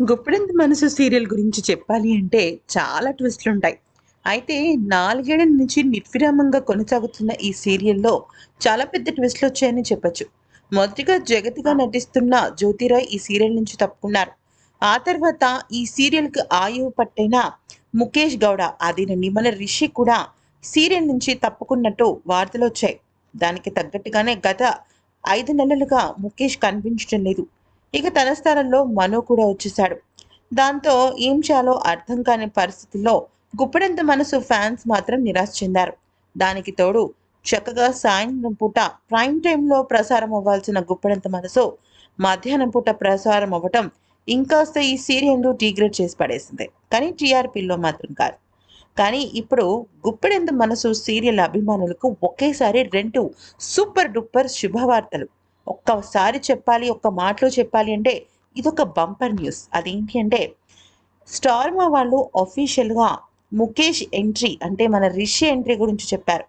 గుప్పెడంత మనసు సీరియల్ గురించి చెప్పాలి అంటే చాలా ట్విస్ట్లు ఉంటాయి. అయితే నాలుగేళ్ళ నుంచి నిర్విరామంగా కొనసాగుతున్న ఈ సీరియల్లో చాలా పెద్ద ట్విస్ట్లు వచ్చాయని చెప్పొచ్చు. మొదటిగా జగతిగా నటిస్తున్న జ్యోతిరాయ్ ఈ సీరియల్ నుంచి తప్పుకున్నారు. ఆ తర్వాత ఈ సీరియల్కి ఆయువు పట్టైన ముఖేష్ గౌడ అదేనండి మన రిషి కూడా సీరియల్ నుంచి తప్పుకున్నట్టు వార్తలు వచ్చాయి. దానికి తగ్గట్టుగానే గత ఐదు నెలలుగా ముఖేష్ కనిపించడం లేదు. ఇక తన స్థానంలో మను కూడా వచ్చేశాడు. దాంతో ఏం చేయాలో అర్థం కాని పరిస్థితుల్లో గుప్పెడంత మనసు ఫ్యాన్స్ మాత్రం నిరాశ చెందారు. దానికి తోడు చక్కగా సాయంత్రం పూట ప్రైమ్ టైంలో ప్రసారం అవ్వాల్సిన గుప్పెడంత మనసు మధ్యాహ్నం పూట ప్రసారం అవ్వటం ఇంకాస్త ఈ సీరియల్ను డీగ్రేడ్ చేసి పడేసింది. కానీ టీఆర్పీలో మాత్రం కాదు. కానీ ఇప్పుడు గుప్పెడంత మనసు సీరియల్ అభిమానులకు ఒకేసారి రెండు సూపర్ డూపర్ శుభవార్తలు. ఒక్కసారి చెప్పాలి ఒక్క మాటలో చెప్పాలి అంటే ఇదొక బంపర్ న్యూస్. అదేంటి అంటే స్టార్మా వాళ్ళు అఫీషియల్గా ముఖేష్ ఎంట్రీ అంటే మన రిషి ఎంట్రీ గురించి చెప్పారు.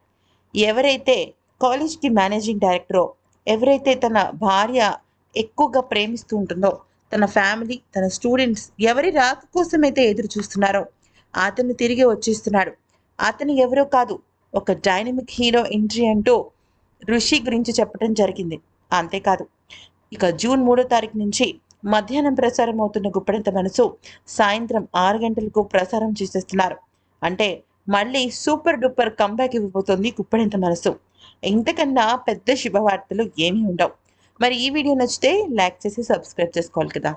ఎవరైతే కాలేజ్కి మేనేజింగ్ డైరెక్టరో ఎవరైతే తన భార్య ఎక్కువగా ప్రేమిస్తూ ఉంటుందో తన ఫ్యామిలీ తన స్టూడెంట్స్ ఎవరి రాక కోసం అయితే ఎదురు చూస్తున్నారో అతను తిరిగి వచ్చేస్తున్నాడు. అతను ఎవరో కాదు ఒక డైనమిక్ హీరో ఎంట్రీ అంటూ ఋషి గురించి చెప్పడం జరిగింది. అంతేకాదు. ఇక జూన్ మూడో తారీఖు నుంచి మధ్యాహ్నం ప్రసారం అవుతున్న గుప్పడంత మనసు సాయంత్రం ఆరు గంటలకు ప్రసారం చేసేస్తున్నారు. అంటే మళ్ళీ సూపర్ డూపర్ కంబ్యాక్ ఇవ్వబోతోంది గుప్పడంత మనసు. ఇంతకన్నా పెద్ద శుభవార్తలు ఏమీ ఉండవు. మరి ఈ వీడియో నచ్చితే లైక్ చేసి సబ్స్క్రైబ్ చేసుకోవాలి కదా.